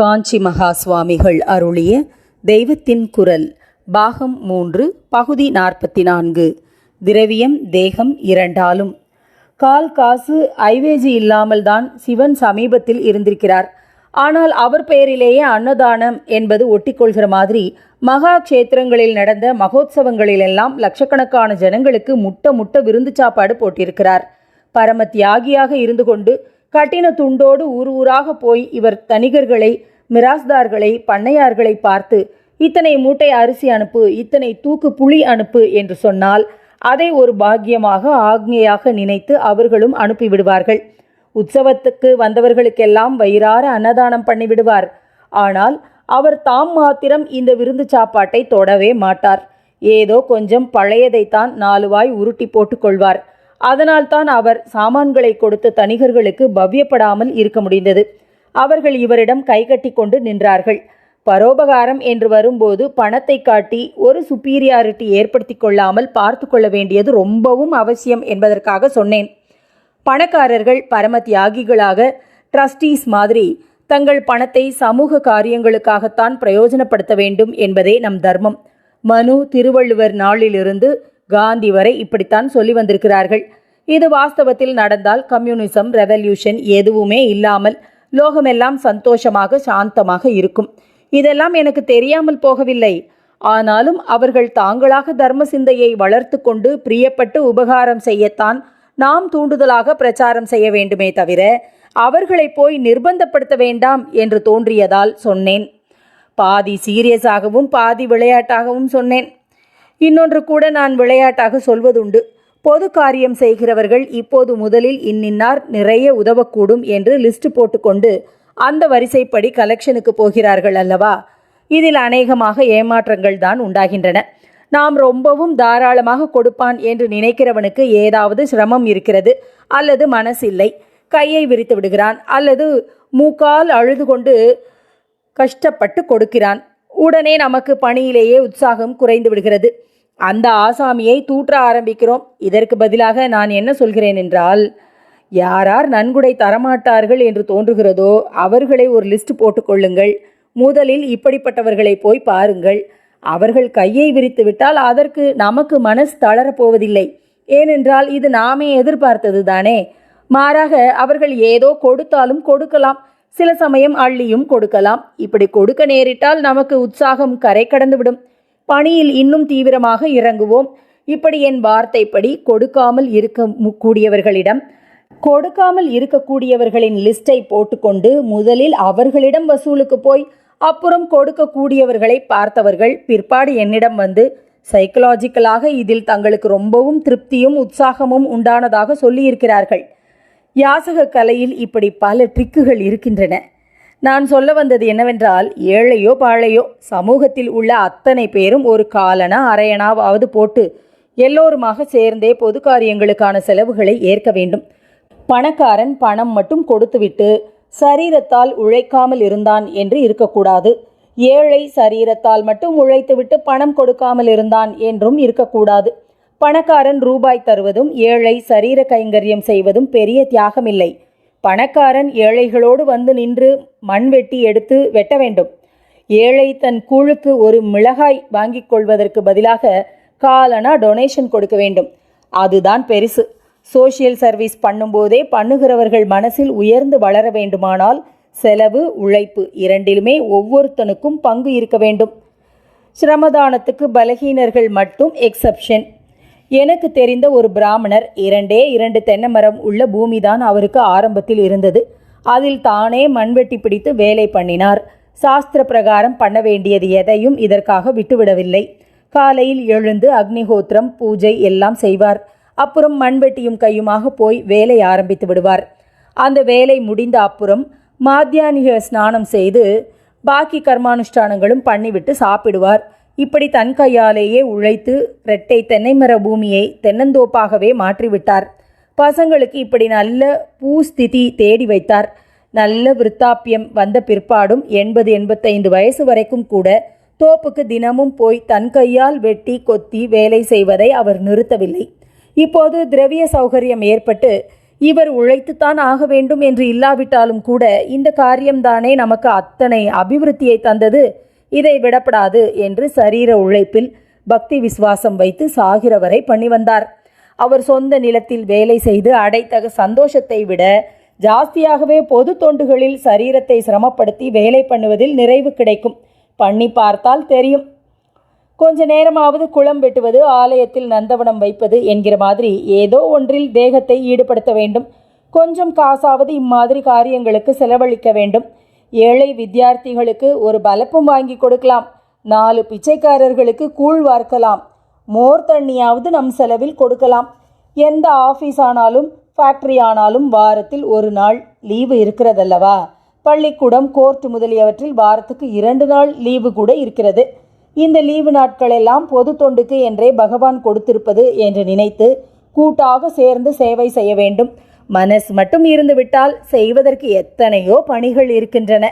காஞ்சி மகா சுவாமிகள் அருளிய தெய்வத்தின் குரல் பாகம் மூன்று பகுதி நாற்பத்தி நான்கு திரவியம் தேகம் இரண்டாலும். கால் காசு ஐவேஜி இல்லாமல்தான் சிவன் சமீபத்தில் இருந்திருக்கிறார். ஆனால் அவர் பெயரிலேயே அன்னதானம் என்பது ஒட்டிக்கொள்கிற மாதிரி மகா க்ஷேத்திரங்களில் நடந்த மகோத்சவங்களிலெல்லாம் லட்சக்கணக்கான ஜனங்களுக்கு முட்ட முட்ட விருந்து சாப்பாடு போட்டிருக்கிறார். பரம தியாகியாக இருந்து கொண்டு கட்டின துண்டோடு ஊர் ஊராக போய் இவர் தனிகர்களை மிராஸ்தார்களை பண்ணையார்களை பார்த்து இத்தனை மூட்டை அரிசி அனுப்பு இத்தனை தூக்கு புளி அனுப்பு என்று சொன்னால் அதை ஒரு பாக்கியமாக ஆக்ஞையாக நினைத்து அவர்களும் அனுப்பிவிடுவார்கள். உற்சவத்துக்கு வந்தவர்களுக்கெல்லாம் வயிறார அன்னதானம் பண்ணிவிடுவார். ஆனால் அவர் தாம் மாத்திரம் இந்த விருந்து சாப்பாட்டை தொடவே மாட்டார். ஏதோ கொஞ்சம் பழையதைத்தான் நாலு வாய் உருட்டி போட்டுக்கொள்வார் அதனால்தான் அவர் சாமான்களை கொடுத்த தனிகர்களுக்கு பவ்யப்படாமல் இருக்க முடிந்தது. அவர்கள் இவரிடம் கைகட்டி கொண்டு நின்றார்கள். பரோபகாரம் என்று வரும்போது பணத்தை காட்டி ஒரு சுப்பீரியாரிட்டி ஏற்படுத்தி கொள்ளாமல் பார்த்து கொள்ள வேண்டியது ரொம்பவும் அவசியம் என்பதற்காக சொன்னேன். பணக்காரர்கள் பரம தியாகிகளாக ட்ரஸ்டீஸ் மாதிரி தங்கள் பணத்தை சமூக காரியங்களுக்காகத்தான் பிரயோஜனப்படுத்த வேண்டும் என்பதே நம் தர்மம். மனு திருவள்ளுவர் நாளிலிருந்து காந்தி வரை இப்படித்தான் சொல்லி வந்திருக்கிறார்கள். இது வாஸ்தவத்தில் நடந்தால் கம்யூனிசம் ரெவல்யூஷன் எதுவுமே இல்லாமல் லோகமெல்லாம் சந்தோஷமாக சாந்தமாக இருக்கும். இதெல்லாம் எனக்கு தெரியாமல் போகவில்லை. ஆனாலும் அவர்கள் தாங்களாக தர்ம சிந்தையை வளர்த்து கொண்டு பிரியப்பட்டு உபகாரம் செய்யத்தான் நாம் தூண்டுதலாக பிரச்சாரம் செய்ய வேண்டுமே தவிர அவர்களை போய் நிர்பந்தப்படுத்த வேண்டாம் என்று தோன்றியதால் சொன்னேன். பாதி சீரியஸாகவும் பாதி விளையாட்டாகவும் சொன்னேன். இன்னொன்று கூட நான் விளையாட்டாக சொல்வதுண்டு. பொது காரியம் செய்கிறவர்கள் இப்போது முதலில் இன்னின்னார் நிறைய உதவக்கூடும் என்று லிஸ்ட் போட்டுக்கொண்டு அந்த வரிசைப்படி கலெக்ஷனுக்கு போகிறார்கள் அல்லவா? இதில் அநேகமாக ஏமாற்றங்கள் தான் உண்டாகின்றன. நாம் ரொம்பவும் தாராளமாக கொடுப்பான் என்று நினைக்கிறவனுக்கு ஏதாவது சிரமம் இருக்கிறது அல்லது மனசில்லை. கையை விரித்து விடுகிறான். அல்லது மூக்கால் அழுது கொண்டு கஷ்டப்பட்டு கொடுக்கிறான். உடனே நமக்கு பணியிலேயே உற்சாகம் குறைந்து விடுகிறது. அந்த ஆசாமியை தூற்ற ஆரம்பிக்கிறோம். இதற்கு பதிலாக நான் என்ன சொல்கிறேன் என்றால் யாரார் நன்கொடை தரமாட்டார்கள் என்று தோன்றுகிறதோ அவர்களை ஒரு லிஸ்ட் போட்டுக்கொள்ளுங்கள் முதலில் இப்படிப்பட்டவர்களை போய் பாருங்கள். அவர்கள் கையை விரித்து விட்டால் அதற்கு நமக்கு மனசு தளரப்போவதில்லை ஏனென்றால் இது நாமே எதிர்பார்த்தது தானே. மாறாக அவர்கள் ஏதோ கொடுத்தாலும் கொடுக்கலாம். சில சமயம் அள்ளியும் கொடுக்கலாம். இப்படி கொடுக்க நேரிட்டால் நமக்கு உற்சாகம் கரை கடந்துவிடும். பணியில் இன்னும் தீவிரமாக இறங்குவோம். இப்படி என் வார்த்தைப்படி கொடுக்காமல் இருக்க கூடியவர்களிடம் கொடுக்காமல் இருக்கக்கூடியவர்களின் லிஸ்டை போட்டுக்கொண்டு முதலில் அவர்களிடம் வசூலுக்கு போய் அப்புறம் கொடுக்கக்கூடியவர்களை பார்த்தவர்கள் பிற்பாடு என்னிடம் வந்து சைக்கலாஜிக்கலாக இதில் தங்களுக்கு ரொம்பவும் திருப்தியும் உற்சாகமும் உண்டானதாக சொல்லியிருக்கிறார்கள். யாசக கலையில் இப்படி பல ட்ரிக்குகள் இருக்கின்றன. நான் சொல்ல வந்தது என்னவென்றால் ஏழையோ பாழையோ சமூகத்தில் உள்ள அத்தனை பேரும் ஒரு காலனா அரையனாவது போட்டு எல்லோருமாக சேர்ந்தே பொது காரியங்களுக்கான செலவுகளை ஏற்க வேண்டும். பணக்காரன் பணம் மட்டும் கொடுத்துவிட்டு சரீரத்தால் உழைக்காமல் இருந்தான் என்று இருக்கக்கூடாது. ஏழை சரீரத்தால் மட்டும் உழைத்துவிட்டு பணம் கொடுக்காமல் இருந்தான் என்றும் இருக்கக்கூடாது. பணக்காரன் ரூபாய் தருவதும் ஏழை சரீர கைங்கரியம் செய்வதும் பெரிய தியாகமில்லை. பணக்காரன் ஏழைகளோடு வந்து நின்று மண் வெட்டி எடுத்து வெட்ட வேண்டும். ஏழை தன் கூழுக்கு ஒரு மிளகாய் வாங்கிக் கொள்வதற்கு பதிலாக காலனா டொனேஷன் கொடுக்க வேண்டும். அதுதான் பெருசு. சோஷியல் சர்வீஸ் பண்ணும்போதே பண்ணுகிறவர்கள் மனசில் உயர்ந்து வளர வேண்டுமானால் செலவு உழைப்பு இரண்டிலுமே ஒவ்வொருத்தனுக்கும் பங்கு இருக்க வேண்டும். சிரமதானத்துக்கு பலகீனர்கள் மட்டும் எக்ஸப்ஷன். எனக்கு தெரிந்த ஒரு பிராமணர் இரண்டே இரண்டு தென்னை மரம் உள்ள பூமிதான் அவருக்கு ஆரம்பத்தில் இருந்தது. அதில் தானே மண்வெட்டி பிடித்து வேலை பண்ணினார். சாஸ்திர பிரகாரம் பண்ண வேண்டியது எதையும் இதற்காக விட்டுவிடவில்லை. காலையில் எழுந்து அக்னிஹோத்திரம் பூஜை எல்லாம் செய்வார். அப்புறம் மண்வெட்டியும் கையுமாக போய் வேலை ஆரம்பித்து விடுவார். அந்த வேலை முடிந்த அப்புறம் மாத்தியானிக ஸ்நானம் செய்து பாக்கி கர்மானுஷ்டானங்களும் பண்ணிவிட்டு சாப்பிடுவார். இப்படி தன் கையாலேயே உழைத்து ரெட்டை தென்னைமர பூமியை தென்னந்தோப்பாகவே மாற்றிவிட்டார். பசங்களுக்கு இப்படி நல்ல பூஸ்திதி தேடி வைத்தார். நல்ல விருத்தாப்பியம் வந்த பிற்பாடும் எண்பது எண்பத்தைந்து வயசு வரைக்கும் கூட தோப்புக்கு தினமும் போய் தன் கையால் வெட்டி கொத்தி வேலை செய்வதை அவர் நிறுத்தவில்லை. இப்போது திரவிய சௌகரியம் ஏற்பட்டு இவர் உழைத்துத்தான் ஆக வேண்டும் என்று இல்லாவிட்டாலும் கூட இந்த காரியம்தானே நமக்கு அத்தனை அபிவிருத்தியை தந்தது. இதை விடப்படாது என்று சரீர உழைப்பில் பக்தி விசுவாசம் வைத்து சாகிறவரை பண்ணி வந்தார். அவர் சொந்த நிலத்தில் வேலை செய்து அடைத்தக சந்தோஷத்தை விட ஜாஸ்தியாகவே பொது தொண்டுகளில் சரீரத்தை சிரமப்படுத்தி வேலை பண்ணுவதில் நிறைவு கிடைக்கும். பண்ணி பார்த்தால் தெரியும். கொஞ்ச நேரமாவது குளம் வெட்டுவது ஆலயத்தில் நந்தவனம் வைப்பது என்கிற மாதிரி ஏதோ ஒன்றில் தேகத்தை ஈடுபடுத்த வேண்டும். கொஞ்சம் காசாவது இம்மாதிரி காரியங்களுக்கு செலவழிக்க வேண்டும். ஏழை வித்தியார்த்திகளுக்கு ஒரு பலப்பும் வாங்கி கொடுக்கலாம். நாலு பிச்சைக்காரர்களுக்கு கூழ் வார்க்கலாம். மோர் தண்ணியாவது நம் செலவில் கொடுக்கலாம். எந்த ஆஃபீஸ் ஆனாலும் ஃபேக்ட்ரி ஆனாலும் வாரத்தில் ஒரு நாள் லீவு இருக்கிறதல்லவா? பள்ளிக்கூடம் கோர்ட் முதலியவற்றில் வாரத்துக்கு இரண்டு நாள் லீவு கூட இருக்கிறது. இந்த லீவு நாட்கள் எல்லாம் பொது தொண்டுக்கு என்றே பகவான் கொடுத்திருப்பது என்று நினைத்து கூட்டாக சேர்ந்து சேவை செய்ய வேண்டும். மனசு மட்டும் இருந்துவிட்டால் செய்வதற்கு எத்தனையோ பணிகள் இருக்கின்றன.